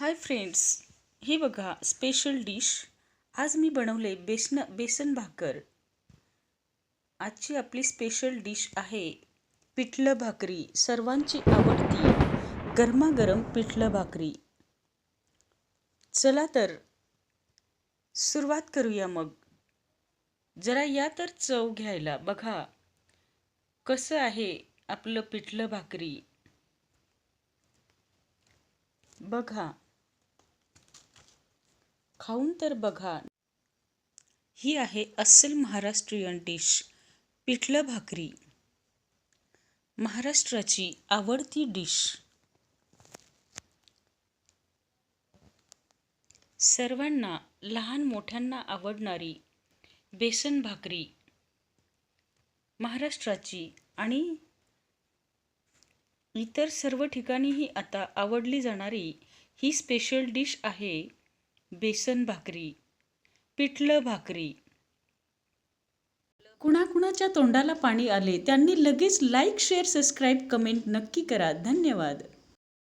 Hi friends हे बघा special dish आज मी बनवले बेसन बेसन भाकर. आजची आपली स्पेशल डिश आहे पिठलं भाकरी. सर्वांची आवडती गरमागरम पिठलं भाकरी. चला तर सुरुवात करूया मग. जरा या तर चव घ्यायला. बघा कसं आहे आपलं पिठलं भाकरी. बघा. खाऊन तर बघा. ही आहे अस्सल महाराष्ट्रीयन डिश पिठलं भाकरी. महाराष्ट्राची आवडती डिश. सर्वांना लहान मोठ्यांना आवडणारी बेसन भाकरी. महाराष्ट्राची आणि इतर सर्व ठिकाणीही आता आवडली जाणारी ही स्पेशल डिश आहे बेसन भाकरी पिठलं भाकरी. कुणाकुणाच्या तोंडाला पाणी आले त्यांनी लगेच लाईक शेअर सबस्क्राईब कमेंट नक्की करा. धन्यवाद.